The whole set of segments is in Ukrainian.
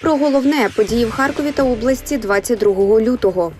Про головне події в Харкові та області 22 лютого.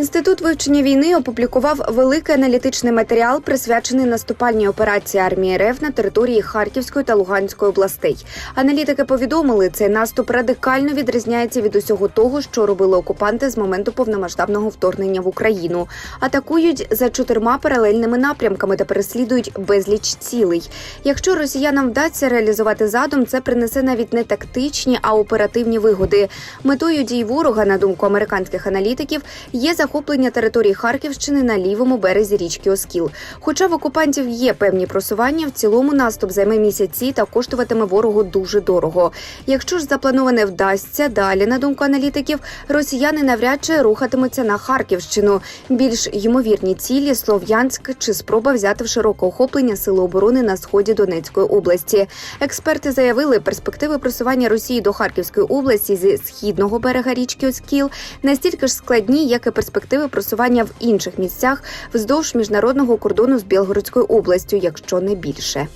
Інститут вивчення війни опублікував великий аналітичний матеріал, присвячений наступальній операції армії РФ на території Харківської та Луганської областей. Аналітики повідомили, цей наступ радикально відрізняється від усього того, що робили окупанти з моменту повномасштабного вторгнення в Україну. Атакують за чотирма паралельними напрямками та переслідують безліч цілей. Якщо росіянам вдасться реалізувати задум, це принесе навіть не тактичні, а оперативні вигоди. Метою дій ворога, на думку американських аналітиків, є захоплення території Харківщини на лівому березі річки Оскіл. Хоча в окупантів є певні просування, в цілому наступ займе місяці та коштуватиме ворогу дуже дорого. Якщо ж заплановане вдасться, далі, на думку аналітиків, росіяни навряд чи рухатимуться на Харківщину. Більш ймовірні цілі Слов'янськ чи спроба взяти в широке охоплення сили оборони на сході Донецької області. Експерти заявили, перспективи просування Росії до Харківської області зі східного берега річки Оскіл настільки ж складні, як і перспективи просування в інших місцях вздовж міжнародного кордону з Білгородською областю, якщо не більше.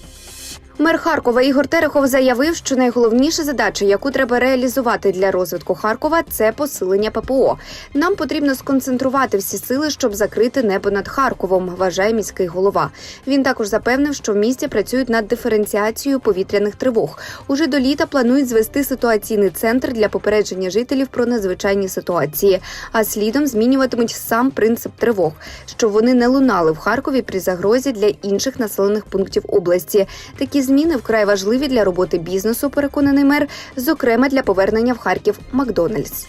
Мер Харкова Ігор Терехов заявив, що найголовніша задача, яку треба реалізувати для розвитку Харкова, це посилення ППО. Нам потрібно сконцентрувати всі сили, щоб закрити небо над Харковом, вважає міський голова. Він також запевнив, що в місті працюють над диференціацією повітряних тривог. Уже до літа планують звести ситуаційний центр для попередження жителів про надзвичайні ситуації, а слідом змінюватимуть сам принцип тривог, щоб вони не лунали в Харкові при загрозі для інших населених пунктів області. Такі зміни вкрай важливі для роботи бізнесу, переконаний мер, зокрема для повернення в Харків Макдональдс.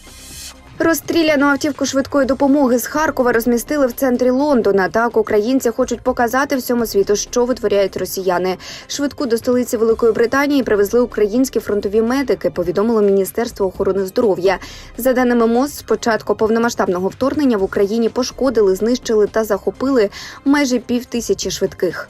Розстріляну автівку швидкої допомоги з Харкова розмістили в центрі Лондона. Так українці хочуть показати всьому світу, що витворяють росіяни. Швидку до столиці Великої Британії привезли українські фронтові медики. Повідомило Міністерство охорони здоров'я. За даними МОЗ, з початку повномасштабного вторгнення в Україні пошкодили, знищили та захопили майже пів тисячі швидких.